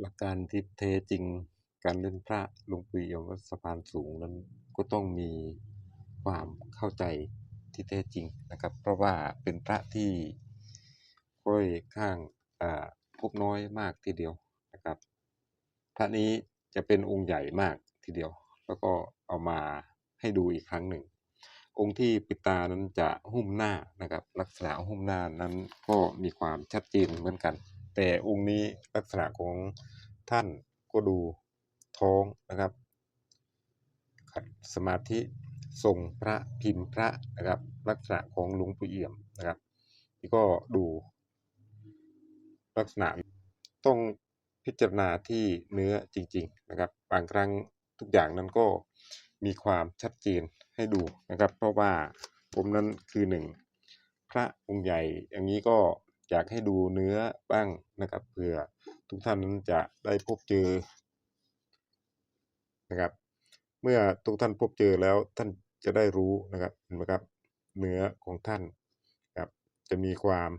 หลักการที่แท้จริงการเล่นพระหลวงปู่เอี่ยมวัดสะพานสูงนั้นก็ต้องมีความเข้าใจที่แท้จริงนะครับ เพราะว่าเป็นพระที่ค่อยข้างอ่าพบน้อยมากทีเดียวนะครับ พระนี้จะเป็นองค์ใหญ่มากทีเดียว แล้วก็เอามาให้ดูอีกครั้งหนึ่ง องค์ที่ปิดตานั้นจะหุ้มหน้านะครับ ลักษณะหุ้มหน้านั้นก็มีความชัดเจนเหมือนกัน แต่องค์นี้ลักษณะของท่านก็ดูท้องนะครับ ขัดสมาธิทรงพระพิมพ์พระนะครับ ลักษณะของหลวงปู่เอี่ยมนะครับนี่ก็ดูลักษณะต้องพิจารณาที่เนื้อจริง ๆ นะครับ บางครั้งทุกอย่างนั้นก็มีความชัดเจนให้ดูนะครับ เพราะว่าผมนั้นคือหนึ่งพระองค์ใหญ่อย่างนี้ก็ อยากให้ดูเนื้อบ้างนะครับเผื่อทุกท่านนั้นจะได้พบเจอนะครับ เมื่อทุกท่านพบเจอแล้วท่านจะได้รู้นะครับเห็นไหมครับเนื้อของท่านครับจะมีความ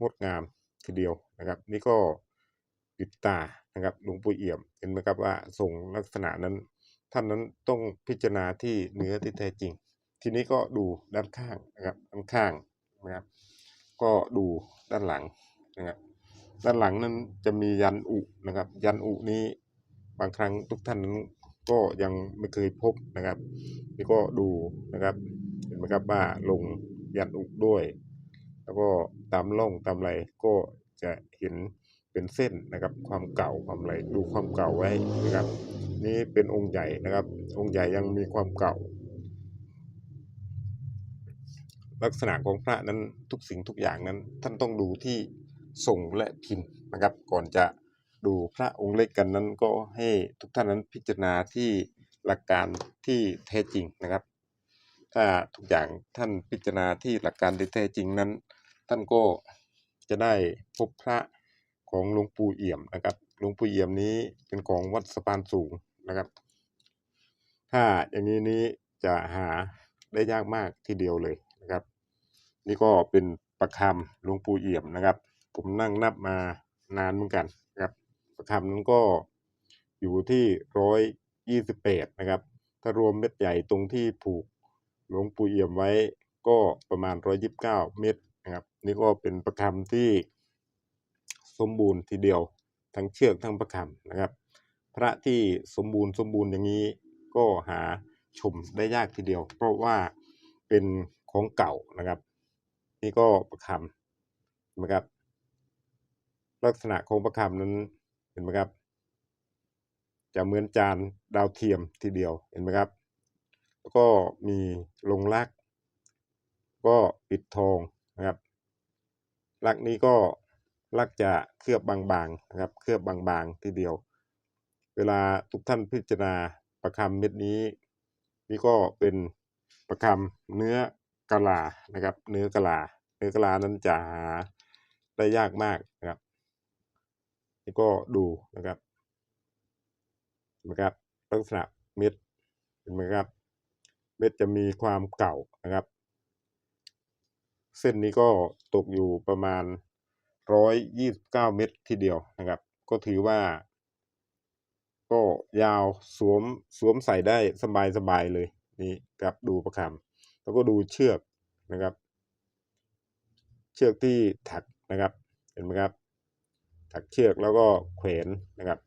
งดงามทีเดียวนะครับ นี่ก็ปิดตานะครับหลวงปู่เอี่ยมเห็นไหมครับว่าทรงลักษณะนั้น ท่านนั้นต้องพิจารณาที่เนื้อที่แท้จริง ทีนี้ก็ดูด้านข้างนะครับด้านข้างนะครับ ก็ดูด้านหลังนะครับ ด้านหลังนั้นจะมียันอุนะครับ ยันอุนี้บางครั้งทุกท่านนั้นก็ยังไม่เคยพบนะครับ นี่ก็ดูนะครับ เห็นไหมครับว่าลงยันอุด้วย แล้วก็ตามร่องตามไหลก็จะเห็นเป็นเส้นนะครับ ความเก่าความไหลดูความเก่าไว้นะครับ นี่เป็นองค์ใหญ่นะครับ องค์ใหญ่ยังมีความเก่า ลักษณะของพระนั้นทุกสิ่งทุกอย่างนั้น ท่านต้องดูที่ทรงและพิมพ์นะครับ ก่อนจะดูพระองค์เล็กกันนั้นก็ให้ทุกท่านนั้นพิจารณาที่หลักการที่แท้จริงนะครับ ถ้าทุกอย่างท่านพิจารณาที่หลักการที่แท้จริงนั้น ท่านก็จะได้พบพระของหลวงปู่เอี่ยมนะครับหลวงปู่เอี่ยมนี้เป็นของวัดสะพานสูงนะครับ ถ้าอย่างนี้นี้จะหาได้ยากมากทีเดียวเลยนะครับ นี่ก็เป็นประคำหลวงปู่เอี่ยมนะครับ ผมนั่งนับมานานเหมือนกันนะครับประคำนั้นก็อยู่ที่ร้อยยี่สิบแปดนะครับ ถ้ารวมเม็ดใหญ่ตรงที่ผูกหลวงปู่เอี่ยมไว้ก็ประมาณร้อยยิบเก้าเม็ดนะครับ นี่ก็เป็นประคำที่สมบูรณ์ทีเดียวทั้งเชือกทั้งประคำนะครับ พระที่สมบูรณ์สมบูรณ์อย่างนี้ก็หาชมได้ยากทีเดียว เพราะว่าเป็นของเก่านะครับ นี่ก็ประคำเห็นไหมครับ ลักษณะของประคำนั้นเห็นไหมครับ จะเหมือนจานดาวเทียมทีเดียวเห็นไหมครับ แล้วก็มีลงลัก ก็ปิดทองนะครับลักนี้ก็ลักจะเคลือบบางๆนะครับ เคลือบบางๆทีเดียว เวลาทุกท่านพิจารณาประคำเม็ดนี้ นี่ก็เป็นประคำเนื้อ กะลานะครับ เนื้อกะลา เนื้อกะลานั้นจะหาได้ยากมากนะครับนี่ก็ดูนะครับนไหมครับลักษณะเม็ดเห็นไหมครับ เม็ดจะมีความเก่านะครับ เส้นนี้ก็ตกอยู่ประมาณร้อยยี่สิบเก้าเมตรทีเดียวนะครับ ก็ถือว่า ก็ยาวสวมสวมใส่ได้สบายสบายเลยนี่ครับดูประคำ แล้วก็ดูเชือกนะครับ เชือกที่ถักนะครับ เห็นไหมครับ ถักเชือกแล้วก็แขวนนะครับ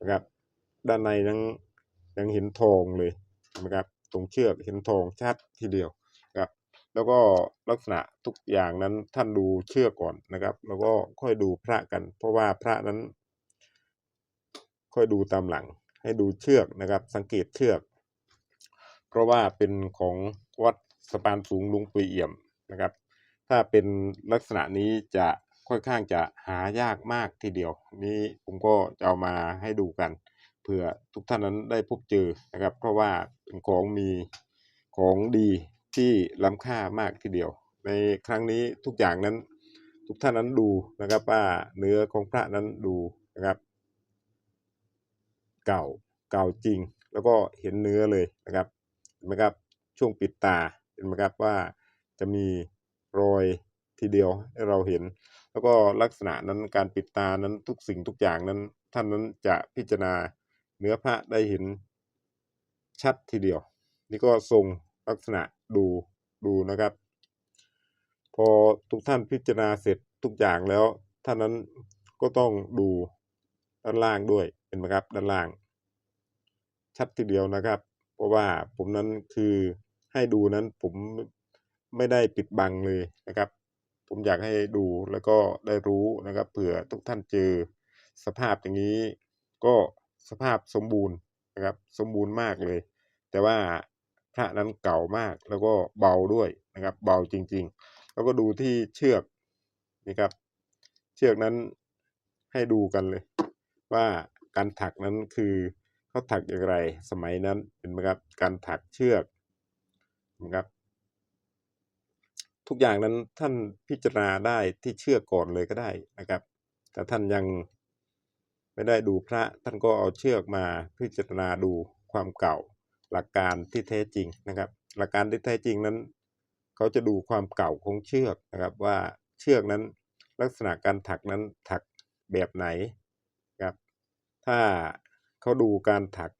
นะครับ ด้านในยังยังเห็นทองเลยนะครับ ตรงเชือกเห็นทองชัดทีเดียวครับ แล้วก็ลักษณะทุกอย่างนั้นท่านดูเชือกก่อนนะครับ แล้วก็ค่อยดูพระกัน เพราะว่าพระนั้น ค่อยดูตามหลังให้ดูเชือกนะครับ สังเกตเชือก เพราะว่าเป็นของ วัดสะพานสูงลุงปุยเอี่ยมนะครับ ถ้าเป็นลักษณะนี้จะค่อนข้างจะหายากมากทีเดียว นี้ผมก็จะเอามาให้ดูกันเพื่อทุกท่านนั้นได้พบเจอนะครับ เพราะว่าเป็นของมีของดีที่ล้ำค่ามากทีเดียว ในครั้งนี้ทุกอย่างนั้นทุกท่านนั้นดูนะครับว่าเนื้อของพระนั้นดูนะครับ เก่าเก่าจริง แล้วก็เห็นเนื้อเลยนะครับเห็นไหมครับ ช่วงปิดตาเห็นไหมครับว่าจะมีรอยทีเดียวให้เราเห็น แล้วก็ลักษณะนั้นการปิดตานั้นทุกสิ่งทุกอย่างนั้น ท่านนั้นจะพิจารณาเนื้อพระได้เห็นชัดทีเดียว นี่ก็ทรงลักษณะดูดูนะครับ พอทุกท่านพิจารณาเสร็จทุกอย่างแล้ว ท่านนั้นก็ต้องดูด้านล่างด้วยเห็นไหมครับด้านล่าง ชัดทีเดียวนะครับ เพราะว่าผมนั้นคือ ให้ดูนั้นผมไม่ได้ปิดบังเลยนะครับ ผมอยากให้ดูแล้วก็ได้รู้นะครับเผื่อทุกท่านเจอสภาพอย่างนี้ ก็สภาพสมบูรณ์นะครับ สมบูรณ์มากเลย แต่ว่าพระนั้นเก่ามากแล้วก็เบาด้วยนะครับ เบาจริง ๆ แล้วก็ดูที่เชือกนี่ครับ เชือกนั้นให้ดูกันเลย ว่าการถักนั้นคือเขาถักอย่างไรสมัยนั้นเห็นไหมครับ การถักเชือก นะครับ ทุกอย่างนั้นท่านพิจารณาได้ที่เชือกก่อนเลยก็ได้นะครับ แต่ท่านยังไม่ได้ดูพระท่านก็เอาเชือกมาพิจารณาดูความเก่า หลักการที่แท้จริงนะครับ หลักการที่แท้จริงนั้น เขาจะดูความเก่าของเชือกนะครับ ว่าเชือกนั้นลักษณะการถักนั้นถักแบบไหนครับ ถ้าเขาดูการถัก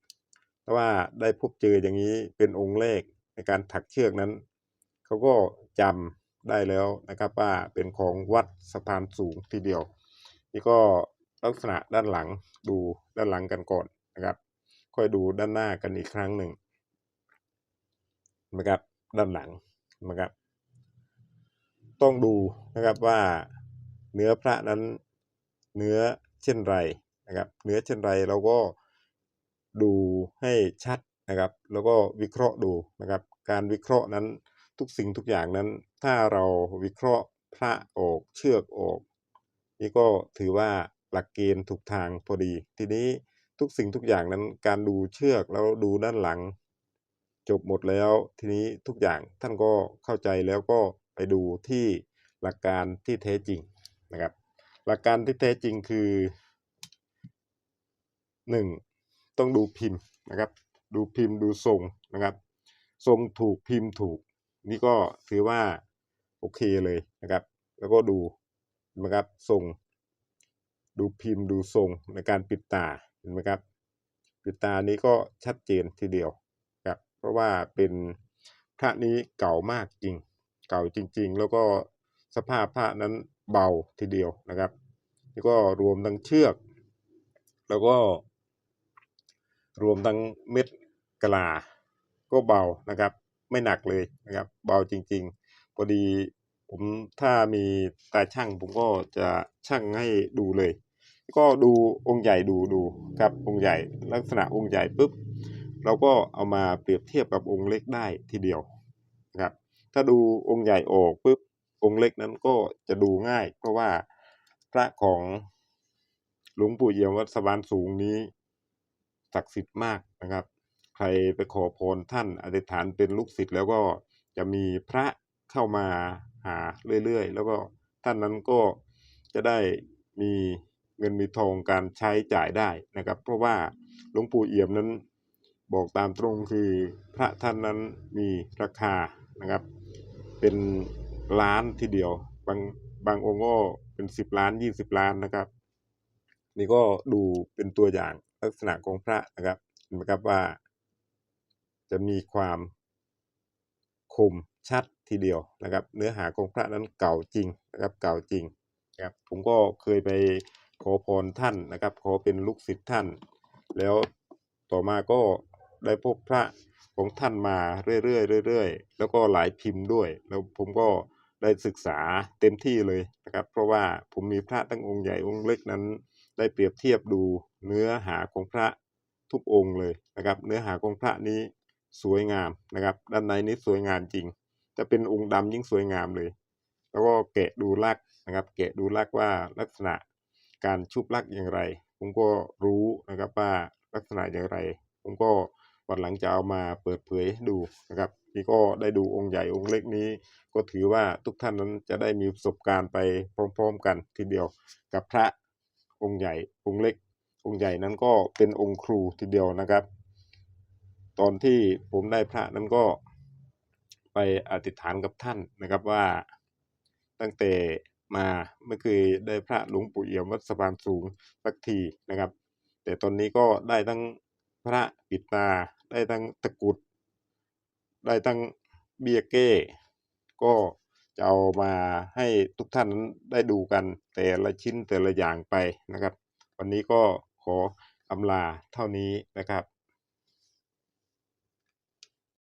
ถ้าว่าได้พบเจออย่างนี้เป็นองค์แรก ในการถักเชือกนั้นเขาก็จำได้แล้วนะครับ ว่าเป็นของวัดสะพานสูงทีเดียว นี่ก็ลักษณะด้านหลังดูด้านหลังกันก่อนนะครับ ค่อยดูด้านหน้ากันอีกครั้งหนึ่งนะครับด้านหลังนะครับ ต้องดูนะครับว่าเนื้อพระนั้นเนื้อเช่นไรนะครับ เนื้อเช่นไรเราก็ดูให้ชัด นะครับ แล้วก็วิเคราะห์ดูนะครับ การวิเคราะห์นั้นทุกสิ่งทุกอย่างนั้น ถ้าเราวิเคราะห์พระออกเชือกออก นี่ก็ถือว่าหลักเกณฑ์ถูกทางพอดี ทีนี้ทุกสิ่งทุกอย่างนั้นการดูเชือกแล้วดูด้านหลัง จบหมดแล้วทีนี้ทุกอย่างท่านก็เข้าใจแล้วก็ไปดูที่หลักการที่แท้จริงนะครับ หลักการที่แท้จริงคือหนึ่งต้องดูพิมพ์นะครับ ดูพิมพ์ดูทรงนะครับ ทรงถูกพิมพ์ถูก นี่ก็ถือว่าโอเคเลยนะครับ แล้วก็ดูนะครับทรง ดูพิมพ์ดูทรงในการปิดตาเห็นไหมครับ ปิดตานี้ก็ชัดเจนทีเดียวครับ เพราะว่าเป็นพระนี้เก่ามากจริง เก่าจริง ๆ แล้วก็สภาพพระนั้นเบาทีเดียวนะครับนี่ก็รวมทั้งเชือก แล้วก็รวมทั้งเม็ด ลา ก็เบานะครับ ไม่หนักเลยนะครับ เบาจริง ๆ พอดีผมถ้ามีตาช่างผมก็จะช่างให้ดูเลย ก็ดูองค์ใหญ่ดูดูครับองค์ใหญ่ลักษณะองค์ใหญ่ปุ๊บเราก็เอามาเปรียบเทียบกับองค์เล็กได้ทีเดียวนะครับ ถ้าดูองค์ใหญ่ออกปุ๊บองค์เล็กนั้นก็จะดูง่าย เพราะว่าพระของหลวงปู่เอี่ยมวัดสะพานสูงนี้ศักดิ์สิทธิ์มากนะครับ ใครไปขอพรท่านอธิษฐานเป็นลูกศิษย์แล้วก็จะมีพระเข้ามาหาเรื่อยๆ แล้วก็ท่านนั้นก็จะได้มีเงินมีทองการใช้จ่ายได้นะครับ เพราะว่าหลวงปู่เอี่ยมนั้นบอกตามตรงคือพระท่านนั้นมีราคานะครับ เป็นล้านทีเดียว บางบางองค์ก็เป็นสิบล้านยี่สิบล้านนะครับ นี่ก็ดูเป็นตัวอย่างลักษณะของพระนะครับเห็นไหมครับว่า จะมีความคมชัดทีเดียวนะครับ เนื้อหาของพระนั้นเก่าจริงนะครับเก่าจริงนะครับผมก็เคยไปขอพรท่านนะครับ ขอเป็นลูกศิษย์ท่าน แล้วต่อมาก็ได้พบพระของท่านมาเรื่อยๆเรื่อยๆ แล้วก็หลายพิมพ์ด้วย แล้วผมก็ได้ศึกษาเต็มที่เลยนะครับ เพราะว่าผมมีพระตั้งองค์ใหญ่องค์เล็กนั้น ได้เปรียบเทียบดูเนื้อหาของพระทุกองค์เลยนะครับ เนื้อหาของพระนี้ สวยงามนะครับ ด้านในนี้สวยงามจริง จะเป็นองค์ดำยิ่งสวยงามเลย แล้วก็แกะดูลักนะครับ แกะดูลักว่าลักษณะการชุบลักอย่างไร ผมก็รู้นะครับว่าลักษณะอย่างไร ผมก็วันหลังจะเอามาเปิดเผยดูนะครับนี่ก็ได้ดูองค์ใหญ่องค์เล็กนี้ ก็ถือว่าทุกท่านนั้นจะได้มีประสบการณ์ไปพร้อมๆกันทีเดียวกับพระองค์ใหญ่องค์เล็ก องค์ใหญ่นั้นก็เป็นองค์ครูทีเดียวนะครับ ตอนที่ผมได้พระนั้นก็ไปอธิษฐานกับท่านนะครับว่าตั้งแต่มาไม่เคยได้พระหลวงปู่เอี่ยมวัดสะพานสูงสักทีนะครับ แต่ตอนนี้ก็ได้ทั้งพระปิดตา ได้ทั้งตะกุด ได้ทั้งเบียเก้ ก็จะเอามาให้ทุกท่านนั้นได้ดูกันแต่ละชิ้นแต่ละอย่างไปนะครับ วันนี้ก็ขออำลาเท่านี้นะครับ